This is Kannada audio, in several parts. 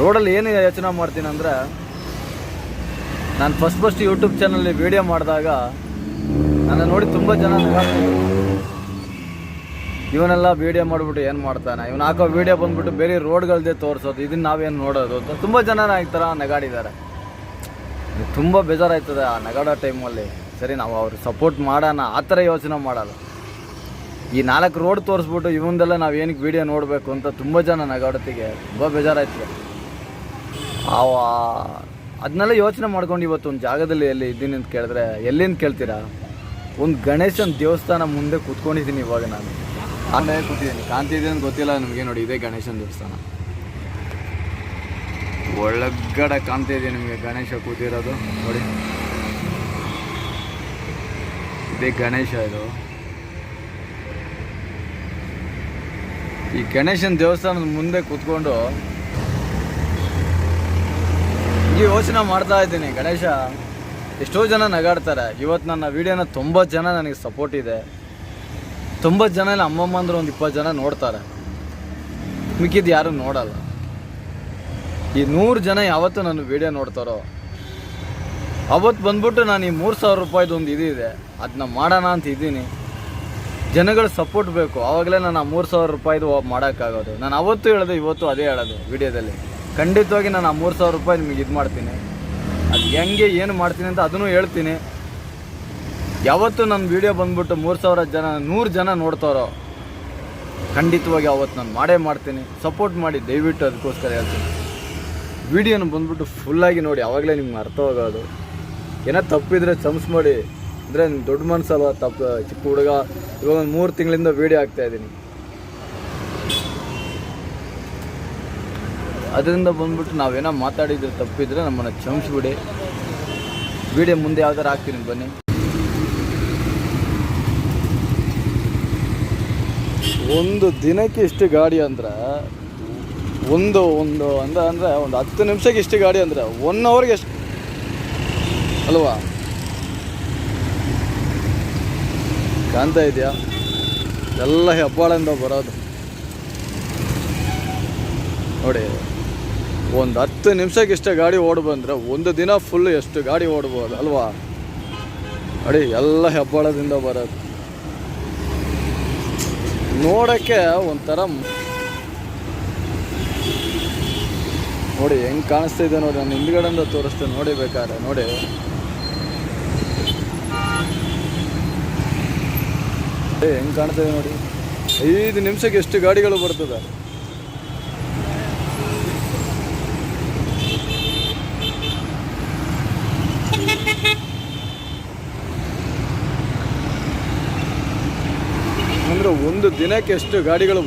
ರೋಡಲ್ಲಿ ಏನು ಯೋಚನೆ ಮಾಡ್ತೀನಿ ಅಂದರೆ, ನಾನು ಫಸ್ಟ್ ಫಸ್ಟ್ ಯೂಟ್ಯೂಬ್ ಚಾನಲ್ಲಿ ವೀಡಿಯೋ ಮಾಡಿದಾಗ ನನ್ನ ನೋಡಿ ತುಂಬ ಜನ ಇವನೆಲ್ಲ ವೀಡಿಯೋ ಮಾಡಿಬಿಟ್ಟು ಏನು ಮಾಡ್ತಾನೆ? ಇವನು ಹಾಕೋ ವೀಡಿಯೋ ಬಂದ್ಬಿಟ್ಟು ಬೇರೆ ರೋಡ್ಗಳದ್ದೇ ತೋರಿಸೋದು ಇದನ್ನು ನಾವೇನು ನೋಡೋದು ಅಂತ ತುಂಬ ಜನ ಈ ಥರ ನಗಾಡಿದ್ದಾರೆ. ತುಂಬ ಬೇಜಾರಾಯ್ತದೆ ಆ ನಗಾಡೋ ಟೈಮಲ್ಲಿ ಸರಿ, ನಾವು ಅವ್ರಿಗೆ ಸಪೋರ್ಟ್ ಮಾಡೋಣ, ಆ ಥರ ಯೋಚನೆ ಮಾಡೋದು ಈ ನಾಲ್ಕು ರೋಡ್ ತೋರಿಸ್ಬಿಟ್ಟು ಇವಂದೆಲ್ಲ ನಾವು ಏನಕ್ಕೆ ವೀಡಿಯೋ ನೋಡಬೇಕು ಅಂತ ತುಂಬ ಜನ ನಗಾಡೋತ್ತಿಗೆ ತುಂಬ ಬೇಜಾರಾಯ್ತದೆ. ಅದನ್ನೆಲ್ಲ ಯೋಚನೆ ಮಾಡ್ಕೊಂಡು ಇವತ್ತು ಒಂದು ಜಾಗದಲ್ಲಿ ಎಲ್ಲಿ ಇದ್ದೀನಿ ಅಂತ ಕೇಳಿದ್ರೆ, ಎಲ್ಲಿಂದ ಕೇಳ್ತೀರಾ? ಒಂದು ಗಣೇಶನ ದೇವಸ್ಥಾನ ಮುಂದೆ ಕೂತ್ಕೊಂಡಿದ್ದೀನಿ ಇವಾಗ ನಾನು. ಆಮೇಲೆ ಕೂತಿದ್ದೀನಿ. ಕಾಂತಿ ಇದೆ ಅಂತ ಗೊತ್ತಿಲ್ಲ ನಿಮಗೆ. ನೋಡಿ, ಇದೇ ಗಣೇಶನ ದೇವಸ್ಥಾನ. ಒಳಗಡೆ ಕಾಂತಿ ಇದೆ ನಿಮಗೆ? ಗಣೇಶ ಕೂತಿರೋದು. ನೋಡಿ. ಇದೇ ಗಣೇಶ ಇದು. ಈ ಗಣೇಶನ ದೇವಸ್ಥಾನದ ಮುಂದೆ ಕೂತ್ಕೊಂಡು ಈ ಯೋಚನೆ ಮಾಡ್ತಾ ಇದ್ದೀನಿ, ಗಣೇಶ. ಎಷ್ಟೋ ಜನ ನಗಾಡ್ತಾರೆ. ಇವತ್ತು ನನ್ನ ವೀಡಿಯೋನ ತೊಂಬತ್ತು ಜನ ನನಗೆ ಸಪೋರ್ಟ್ ಇದೆ. ತೊಂಬತ್ತು ಜನ ಇಲ್ಲ, ಅಮ್ಮಮ್ಮ ಅಂದ್ರೆ ಒಂದು ಇಪ್ಪತ್ತು ಜನ ನೋಡ್ತಾರೆ. ಮಿಕ್ಕಿದ್ದು ಯಾರು ನೋಡಲ್ಲ. ಈ ನೂರು ಜನ ಯಾವತ್ತು ನನ್ನ ವೀಡಿಯೋ ನೋಡ್ತಾರೋ ಅವತ್ತು ಬಂದ್ಬಿಟ್ಟು ನಾನು ಈ ಮೂರು ಸಾವಿರ ರೂಪಾಯಿದು ಒಂದು ಇದಿದೆ ಅದನ್ನ ಮಾಡೋಣ ಅಂತ ಇದ್ದೀನಿ. ಜನಗಳ ಸಪೋರ್ಟ್ ಬೇಕು. ಆವಾಗಲೇ ನಾನು ಆ ಮೂರು ಸಾವಿರ ರೂಪಾಯಿದು ಮಾಡೋಕ್ಕಾಗೋದು. ನಾನು ಅವತ್ತು ಹೇಳಿದೆ, ಇವತ್ತು ಅದೇ ಹೇಳೋದು ವಿಡಿಯೋದಲ್ಲಿ. ಖಂಡಿತವಾಗಿ ನಾನು ಆ ಮೂರು ಸಾವಿರ ರೂಪಾಯಿ ನಿಮಗೆ ಇದು ಮಾಡ್ತೀನಿ. ಅದು ಹೆಂಗೆ, ಏನು ಮಾಡ್ತೀನಿ ಅಂತ ಅದನ್ನು ಹೇಳ್ತೀನಿ. ಯಾವತ್ತು ನನ್ನ ವೀಡಿಯೋ ಬಂದ್ಬಿಟ್ಟು ಮೂರು ಸಾವಿರ ಜನ, ನೂರು ಜನ ನೋಡ್ತಾರೋ, ಖಂಡಿತವಾಗಿ ಅವತ್ತು ನಾನು ಮಾಡೇ ಮಾಡ್ತೀನಿ. ಸಪೋರ್ಟ್ ಮಾಡಿ, ದಯವಿಟ್ಟು ಅದಕ್ಕೋಸ್ಕರ ಹೇಳ್ತೀನಿ. ವಿಡಿಯೋನ ಬಂದ್ಬಿಟ್ಟು ಫುಲ್ಲಾಗಿ ನೋಡಿ ಆವಾಗಲೇ ನಿಮ್ಗೆ ಅರ್ಥವಾಗೋದು. ಏನೋ ತಪ್ಪಿದ್ರೆ ಚಮ್ಸ್ ಮಾಡಿ. ಅಂದರೆ ದೊಡ್ಡ ಮನಸ್ಸಲ್ವ? ತಪ್ಪು, ಚಿಕ್ಕ ಹುಡುಗ. ಇವಾಗ ಒಂದು ಮೂರು ತಿಂಗಳಿಂದ ವೀಡಿಯೋ ಹಾಕ್ತಾ ಅದರಿಂದ ಬಂದ್ಬಿಟ್ಟು ನಾವೇನೋ ಮಾತಾಡಿದ್ರೆ ತಪ್ಪಿದ್ರೆ ನಮ್ಮನ್ನು ಕ್ಷಮಿಸ್ಬಿಡಿ. ವಿಡಿಯೋ ಮುಂದೆ ಯಾವ್ದಾರು ಹಾಕ್ತೀನಿ ಬನ್ನಿ. ಒಂದು ದಿನಕ್ಕೆ ಇಷ್ಟು ಗಾಡಿ ಅಂದ್ರೆ, ಒಂದು ಒಂದು ಅಂದ್ರೆ ಅಂದರೆ, ಒಂದು ಹತ್ತು ನಿಮಿಷಕ್ಕೆ ಇಷ್ಟು ಗಾಡಿ ಅಂದರೆ ಒನ್ ಅವರ್ಗೆ ಎಷ್ಟು? ಅಲ್ವಾ? ಕಾಣ್ತಾ ಇದೆಯಾ? ಎಲ್ಲ ಹೆಬ್ಬಾಳಿಂದ ಬರೋದು. ನೋಡಿ ಒಂದು ಹತ್ತು ನಿಮಿಷಕ್ಕೆ ಇಷ್ಟೇ ಗಾಡಿ ಓಡ್ ಬಂದರೆ ಒಂದು ದಿನ ಫುಲ್ ಎಷ್ಟು ಗಾಡಿ ಓಡ್ಬೋದು, ಅಲ್ವಾ? ಅಡಿ, ಎಲ್ಲ ಹೆಬ್ಬಾಳದಿಂದ ಬರೋದು. ನೋಡೋಕ್ಕೆ ಒಂಥರ ನೋಡಿ, ಹೆಂಗೆ ಕಾಣಿಸ್ತಾ ಇದೆ ನೋಡಿ, ನಾನು ಹಿಂದ್ಗಡೆಯಿಂದ ತೋರಿಸ್ತೇನೆ ನೋಡಿ ಬೇಕಾದ್ರೆ, ನೋಡಿ. ಹೆಂಗೆ ಕಾಣ್ತಾ ಇದೆ ನೋಡಿ. ಐದು ನಿಮಿಷಕ್ಕೆ ಎಷ್ಟು ಗಾಡಿಗಳು ಬರ್ತದೆ. ಒಂದು ದಿನಕ್ಕೆ ಎಷ್ಟು ಗಾಡಿಗಳು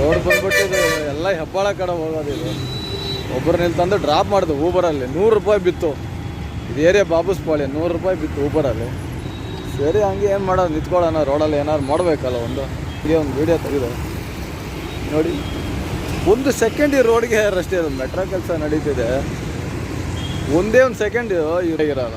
ರೋಡ್ ಬಂದ್ಬಿಟ್ಟು ಎಲ್ಲ ಹೆಬ್ಬಾಳ ಕಡೆ ಹೋಗೋದು ಇದು. ಒಬ್ಬರು ನಿಲ್ತಂದು ಡ್ರಾಪ್ ಮಾಡಿದೆ ಊಬರಲ್ಲಿ ನೂರು ರೂಪಾಯಿ ಬಿತ್ತು. ಇದು ಏರಿಯಾ ಬಾಬುಸ್ಪಾಳ್ಯ ನೂರು ರೂಪಾಯಿ ಬಿತ್ತು ಊಬರಲ್ಲಿ ಸರಿ, ಹಂಗೆ ಏನು ಮಾಡೋದು? ನಿಂತ್ಕೊಳ್ಳೋಣ. ರೋಡಲ್ಲಿ ಏನಾದ್ರು ಮಾಡಬೇಕಲ್ಲ ಒಂದು. ಇದೇ ಒಂದು ವೀಡಿಯೋ ತೆಗೆದು. ನೋಡಿ. ಒಂದು ಸೆಕೆಂಡ್ ಈ ರೋಡ್ಗೆ ರಸ್ತೆ ಮೆಟ್ರೋ ಕೆಲಸ ನಡೀತಿದೆ. ಒಂದೇ ಒಂದು ಸೆಕೆಂಡ್ ಇರೋಲ್ಲ